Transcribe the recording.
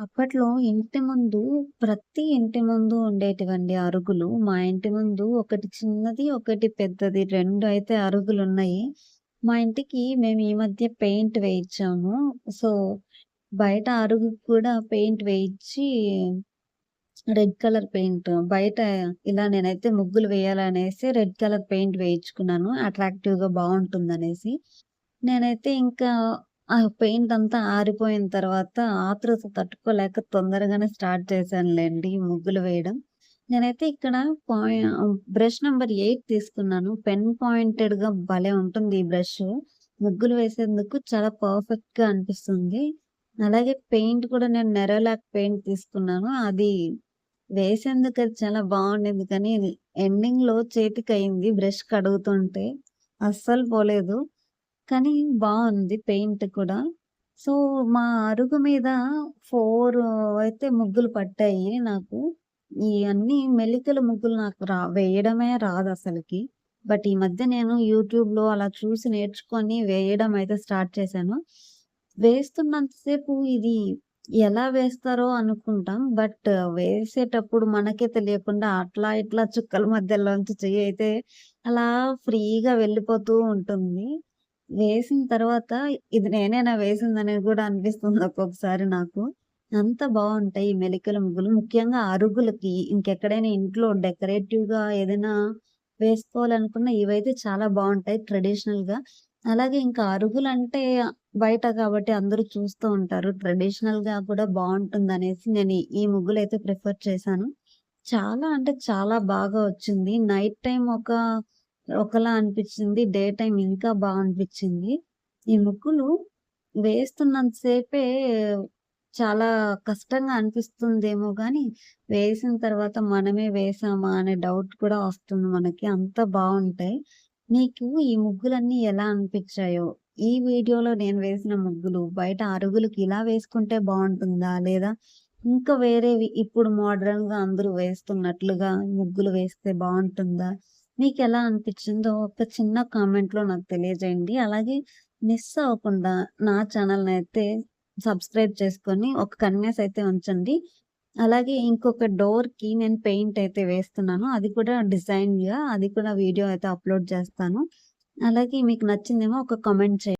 అప్పట్లో ఇంటి ముందు ప్రతి ఇంటి ముందు ఉండేటివండి అరుగులు. మా ఇంటి ముందు ఒకటి చిన్నది, ఒకటి పెద్దది రెండు అయితే అరుగులు ఉన్నాయి మా ఇంటికి మేము ఈ మధ్య పెయింట్ వేయించాము. సో, బయట అరుగుకి కూడా పెయింట్ వేయించి రెడ్ కలర్ పెయింట్ బయట ఇలా నేనైతే ముగ్గులు వేయాలనేసి రెడ్ కలర్ పెయింట్ వేయించుకున్నాను. అట్రాక్టివ్‌గా బావుంటుందనేసి. నేనైతే ఇంకా ఆ పెయింట్ అంతా ఆరిపోయిన తర్వాత ఆతృత తట్టుకోలేక తొందరగానే స్టార్ట్ చేశానులేండి ముగ్గులు వేయడం. నేనైతే ఇక్కడ బ్రష్ నెంబర్ ఎయిట్ తీసుకున్నాను. పెన్ పాయింటెడ్గా భలే ఉంటుంది ఈ బ్రష్ ముగ్గులు వేసేందుకు చాలా పర్ఫెక్ట్గా అనిపిస్తుంది. అలాగే పెయింట్ కూడా నేను నెరోలాక్ పెయింట్ తీసుకున్నాను. అది వేసేందుకు అది చాలా బాగుండేది కానీ చేతికి అయింది బ్రష్ కడుగుతుంటే. అస్సలు పోలేదు. కానీ బాగుంది పెయింట్ కూడా. సో, మా అరుగు మీద ఫోర్ అయితే ముగ్గులు పట్టాయి నాకు. ఈ అన్ని మెలికల ముగ్గులు నాకు రా వేయడమే రాదు అసలుకి బట్ ఈ మధ్య నేను యూట్యూబ్‌లో అలా చూసి నేర్చుకొని వేయడం అయితే స్టార్ట్ చేశాను. వేస్తున్నంతసేపు ఇది ఎలా వేస్తారో అనుకుంటాం. బట్ వేసేటప్పుడు మనకే తెలియకుండా అట్లా ఇట్లా చుక్కల మధ్యలోంచి చెయ్యి అయితే అలా ఫ్రీగా వెళ్ళిపోతూ ఉంటుంది. వేసిన తర్వాత ఇది నేనేనా వేసిందనేది కూడా అనిపిస్తుంది ఒక్కొక్కసారి నాకు. అంత బాగుంటాయి ఈ మెలికల ముగ్గులు. ముఖ్యంగా అరుగులకి ఇంకెక్కడైనా ఇంట్లో డెకరేటివ్‌గా ఏదైనా వేసుకోవాలనుకున్న ఇవైతే చాలా బావుంటాయి ట్రెడిషనల్‌గా. అలాగే ఇంకా అరుగులంటే బయట కాబట్టి అందరూ చూస్తూ ఉంటారు. ట్రెడిషనల్‌గా కూడా బావుంటుందనేసి నేను ఈ ముగ్గులైతే ప్రిఫర్ చేశాను. చాలా అంటే చాలా బాగా వచ్చింది. నైట్ టైం ఒక ఒకలా అనిపించింది. డే టైం ఇంకా బాగా అనిపించింది. ఈ ముగ్గులు వేస్తున్నంత సేపే చాలా కష్టంగా అనిపిస్తుందేమో కానీ వేసిన తర్వాత మనమే వేసామా అనే డౌట్ కూడా వస్తుంది మనకి. అంత బాగుంటాయి నీకు ఈ ముగ్గులన్నీ ఎలా అనిపించాయో, ఈ వీడియోలో నేను వేసిన ముగ్గులు బయట అరుగులకి ఇలా వేసుకుంటే బాగుంటుందా లేదా ఇంకా వేరేవి ఇప్పుడు మోడర్న్‌గా అందరూ వేస్తున్నట్లుగా ముగ్గులు వేస్తే బాగుంటుందా మీకు ఎలా అనిపించిందో ఒక చిన్న కామెంట్‌లో నాకు తెలియజేయండి. అలాగే మిస్ అవ్వకుండా నా ఛానెల్‌నైతే సబ్స్క్రైబ్ చేసుకొని ఒక కన్యాస్ అయితే ఉంచండి. అలాగే ఇంకొక డోర్‌కి నేను పెయింట్ అయితే వేస్తున్నాను. అది కూడా డిజైన్‌గా అది కూడా వీడియో అయితే అప్‌లోడ్ చేస్తాను. అలాగే మీకు నచ్చిందేమో ఒక కామెంట్ చేయండి.